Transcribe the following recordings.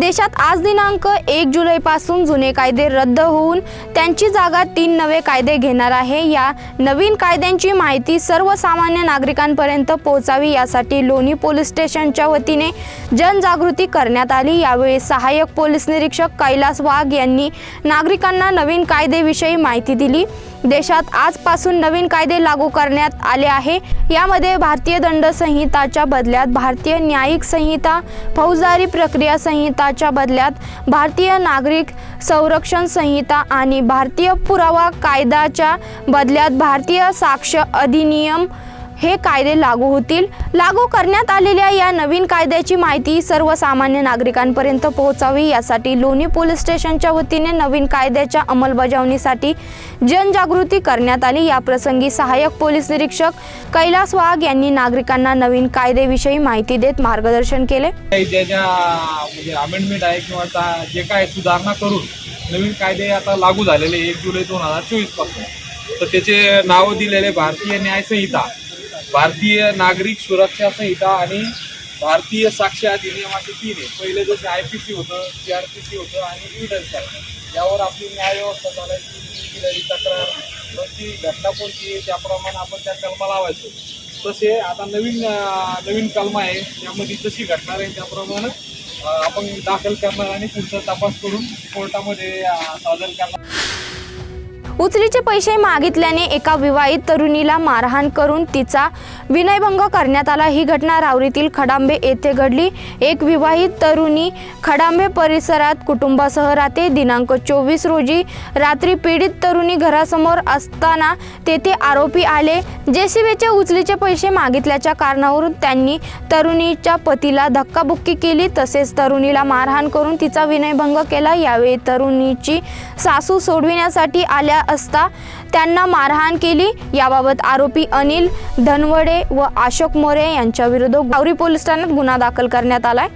देशात आज दिनांक एक जुलैपासून जुने कायदे रद्द होऊन त्यांची जागा तीन नवे कायदे घेणार आहे. या नवीन कायद्यांची माहिती सर्वसामान्य नागरिकांपर्यंत पोहोचावी यासाठी लोणी पोलीस स्टेशनच्या वतीने जनजागृती करण्यात आली. यावेळी सहाय्यक पोलीस निरीक्षक कैलास वाघ यांनी नागरिकांना नवीन कायदेविषयी माहिती दिली. देशात आजपासून नवीन कायदे लागू करण्यात आले आहे. यामध्ये भारतीय दंड संहिताच्या बदल्यात भारतीय न्यायिक संहिता फौजदारी प्रक्रिया संहिताच्या बदल्यात भारतीय नागरिक संरक्षण संहिता आणि भारतीय पुरावा कायद्याच्या बदल्यात भारतीय साक्ष अधिनियम हे कायदे लागू होतील. लागू करण्यात आलेल्या या नवीन कायद्याची माहिती सर्वसामान्य नागरिकांपर्यंत पोहोचावी यासाठी लोणी पोलीस स्टेशनच्या वतीने नवीन कायद्याच्या अंमलबजावणीसाठी जनजागृती करण्यात आली. याप्रसंगी सहाय्यक पोलीस निरीक्षक कैलास वाघ यांनी नागरिकांना नवीन कायदेविषयी माहिती देत मार्गदर्शन केले. अमेंडमेंट म्हणजे आहे किंवा जे काय सुधारणा करून नवीन कायदे आता लागू झालेले एक जुलै दोन हजार चोवीसपासून. तर त्याचे नाव दिलेले भारतीय न्याय संहिता भारतीय नागरिक सुरक्षा संहिता आणि भारतीय साक्ष अधिनियमाचे तीन आहे पहिले जसे आय पी सी होतं सी आर पी सी होतं आणि एव्हिडन्स ऍक्ट यावर आपली न्यायव्यवस्था चालायची दिलेली तक्रार कोणती घटना कोणती आहे त्याप्रमाणे आपण त्या कलमा लावायचो. तसे आता नवीन नवीन कलम आहे त्यामध्ये जशी घटना आहे त्याप्रमाणे आपण दाखल करणार आणि पुढचा तपास करून कोर्टामध्ये सादर करणार. उचलीचे पैसे मागितल्याने एका विवाहित तरुणीला मारहाण करून तिचा विनयभंग करण्यात आला. ही घटना रावरीतील खडांबे येथे घडली. एक विवाहित तरुणी खडांबे परिसरात कुटुंबासह राहते. दिनांक चोवीस रोजी रात्री पीडित तरुणी घरासमोर असताना तेथे आरोपी आले. जेसीबीचे उचलीचे पैसे मागितल्याच्या कारणावरून त्यांनी तरुणीच्या पतीला धक्काबुक्की केली. तसेच तरुणीला मारहाण करून तिचा विनयभंग केला. यावेळी तरुणीची सासू सोडविण्यासाठी आल्या असता त्यांना मारहाण केली. याबाबत आरोपी अनिल धनवडे व अशोक मोरे यांच्याविरुद्ध गावरी पोलीस ठाण्यात गुन्हा दाखल करण्यात आलाय.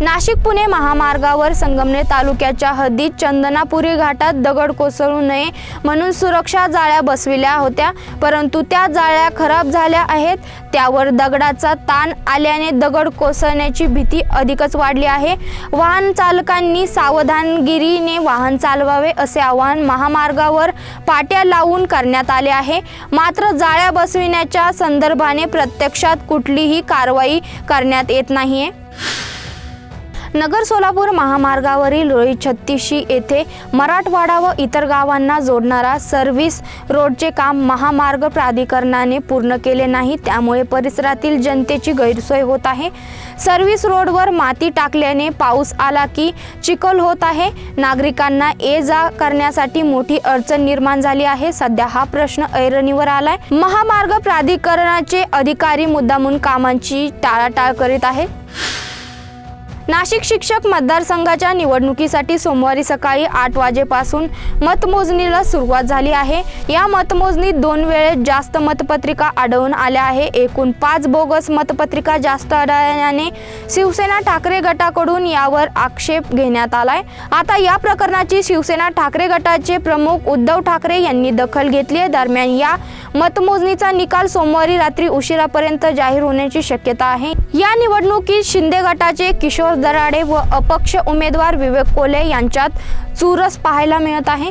नाशिक पुणे महामार्गावर संगमनेर तालुक्याच्या हद्दीत चंदनापुरी घाटात दगड कोसळू नये म्हणून सुरक्षा जाळ्या बसविल्या होत्या. परंतु त्या जाळ्या खराब झाल्या आहेत. त्यावर दगडाचा ताण आल्याने दगड कोसळण्याची भीती अधिकच वाढली आहे. वाहन चालकांनी सावधानगिरीने वाहन चालवावे असे आवाहन महामार्गावर पाट्या लावून करण्यात आले आहे. मात्र जाळ्या बसविण्याच्या संदर्भाने प्रत्यक्षात कुठलीही कारवाई करण्यात येत नाहीये. नगर सोलापूर महामार्गावरील रोई छत्तीशी येथे मराठवाडा व इतर गावांना जोडणारा सर्व्हिस रोडचे काम महामार्ग प्राधिकरणाने पूर्ण केले नाही त्यामुळे परिसरातील जनतेची गैरसोय होत आहे. सर्व्हिस रोडवर माती टाकल्याने पाऊस आला की चिखल होत आहे. नागरिकांना ये जा करण्यासाठी मोठी अडचण निर्माण झाली आहे. सध्या हा प्रश्न ऐरणीवर आलाय. महामार्ग प्राधिकरणाचे अधिकारी मुद्दामून कामांची टाळाटाळ करीत आहेत. नाशिक शिक्षक मतदारसंघाच्या निवडणुकीसाठी सोमवारी सकाळी आठ वाजेपासून मतमोजणीला सुरुवात झाली आहे. या मतमोजणीत दोन वेळेस जास्त मतपत्रिका आढळून आल्या आहे एकूण पाच बोगस मतपत्रिका जास्त आढळल्याने शिवसेना ठाकरे गटाकडून यावर आक्षेप घेण्यात आलाय. आता या प्रकरणाची शिवसेना ठाकरे गटाचे प्रमुख उद्धव ठाकरे यांनी दखल घेतली आहे. दरम्यान या मतमोजणीचा निकाल सोमवारी रात्री उशिरापर्यंत जाहीर होण्याची शक्यता आहे. या निवडणुकीत शिंदे गटाचे किशोर दराडे व अपक्ष उमेदवार विवेक कोले यांच्यात चुरस पाहायला मिळत आहे.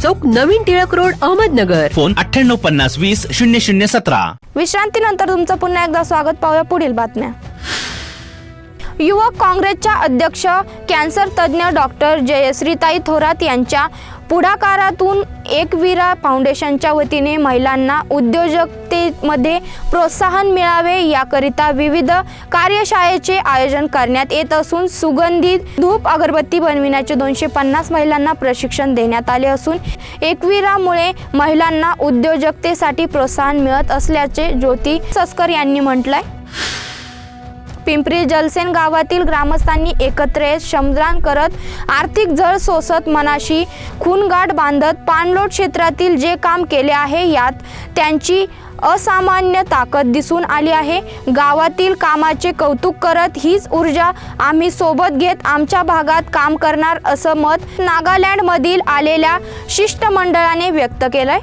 चौक नवीन टिळक रोड अहमदनगर. फोन अठ्ठ्याण्णव पन्नास वीस शून्य शून्य सतरा. विश्रांतीनंतर तुमचं पुन्हा एकदा स्वागत पाहूया पुढील बातम्या. युवक काँग्रेसच्या अध्यक्ष कॅन्सर तज्ज्ञ डॉक्टर जयश्रीताई थोरात यांच्या पुढाकारातून एकविरा फाउंडेशनच्या वतीने महिलांना उद्योजकतेमध्ये प्रोत्साहन मिळावे याकरिता विविध कार्यशाळेचे आयोजन करण्यात येत असून सुगंधित धूप अगरबत्ती बनविण्याचे दोनशे पन्नास महिलांना प्रशिक्षण देण्यात आले असून एकविरामुळे महिलांना उद्योजकतेसाठी प्रोत्साहन मिळत असल्याचे ज्योती सस्कर यांनी म्हटलंय. पिंपरी जलसेन गावातील ग्रामस्थांनी एकत्र येत श्रमदान करत आर्थिक झळ सोसत मनाशी खूनगाठ बांधत पाणलोट क्षेत्रातील जे काम केले आहे यात त्यांची असामान्य ताकद दिसून आली आहे. गावातील कामाचे कौतुक करत हीच ऊर्जा आम्ही सोबत घेत आमच्या भागात काम करणार असं मत नागालँडमधील आलेल्या शिष्टमंडळाने व्यक्त केलंय.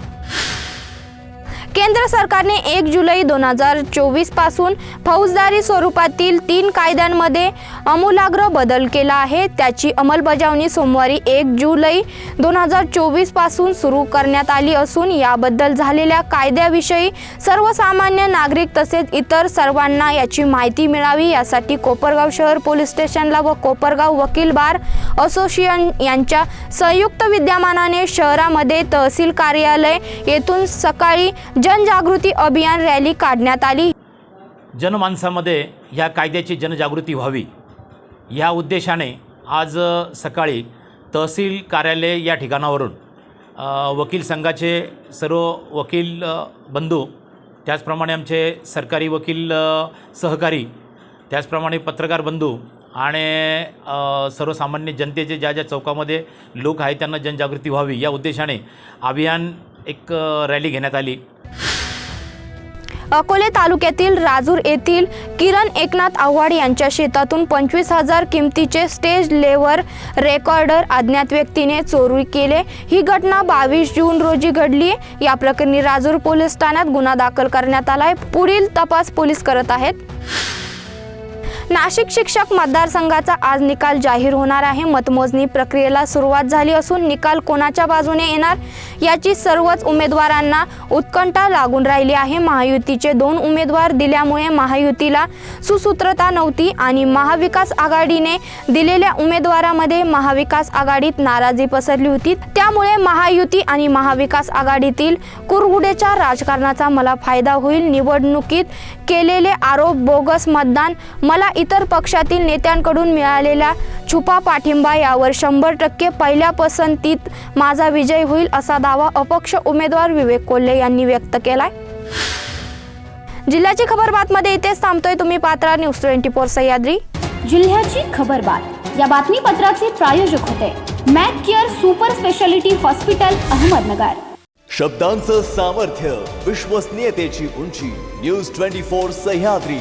केंद्र सरकारने एक जुलै दोन हजार चोवीसपासून फौजदारी स्वरूपातील तीन कायद्यांमध्ये आमूलाग्र बदल केला आहे. त्याची अंमलबजावणी सोमवारी एक जुलै दोन हजार चोवीसपासून सुरू करण्यात आली असून याबद्दल झालेल्या कायद्याविषयी सर्वसामान्य नागरिक तसेच इतर सर्वांना याची माहिती मिळावी. यासाठी कोपरगाव शहर पोलीस स्टेशनला व कोपरगाव वकील बार असोसिएशन यांच्या संयुक्त विद्यमानाने शहरामध्ये तहसील कार्यालय येथून सकाळी जनजागृती अभियान रॅली काढण्यात आली. जनमानसामध्ये या कायद्याची जनजागृती व्हावी. या उद्देशाने आज सकाळी तहसील कार्यालय या ठिकाणावरून वकील संघाचे सर्व वकील बंधू त्याचप्रमाणे आमचे सरकारी वकील सहकारी त्याचप्रमाणे पत्रकार बंधू आणि सर्वसामान्य जनतेचे ज्या ज्या चौकामध्ये लोक आहेत त्यांना जनजागृती व्हावी. या उद्देशाने अभियान एक रॅली घेण्यात आली. अकोले तालुक्यातील राजूर येथील किरण एकनाथ आव्हाड यांच्या शेतातून पंचवीस हजार किमतीचे स्टेज लेवर रेकॉर्डर अज्ञात व्यक्तीने चोरी केले. ही घटना बावीस जून रोजी घडली. या प्रकरणी राजूर पोलीस ठाण्यात गुन्हा दाखल करण्यात आलाय. पुढील तपास पोलीस करत आहेत. नाशिक शिक्षक मतदारसंघाचा आज निकाल जाहीर होणार आहे. मतमोजणी प्रक्रियेला सुरुवात झाली असून निकाल कोणाच्या बाजूने येणार? याची सर्वच उमेदवारांना उत्कंठा लागून राहिली आहे. महायुतीचे दोन उमेदवार दिल्यामुळे महायुतीला सुसूत्रता नव्हती आणि महाविकास आघाडीने दिलेल्या उमेदवारामध्ये महाविकास आघाडीत नाराजी पसरली होती. त्यामुळे महायुती आणि महाविकास आघाडीतील कुरगुडेच्या राजकारणाचा मला फायदा होईल. निवडणुकीत केलेले आरोप बोगस मतदान मला इतर पक्षातील नेत्यांकडून मिळालेला छुपा पाठिंबा यावर शंभर टक्के पहिल्या पसंतीत माझा विजय होईल असा दावा अपक्ष उमेदवार विवेक कोल्हे यांनी व्यक्त केलाय. जिल्ह्याची खबर बातमध्ये इथेच थांबतोय तुम्ही Patra news twenty four Sahyadri. जिल्ह्याची खबर बात. या बातमीपत्राचे प्रायोजक होते Mac care super speciality hospital Ahmednagar. शब्दांचं सामर्थ्य विश्वसनीयतेची उंची न्यूज ट्वेंटी फोर सह्याद्री.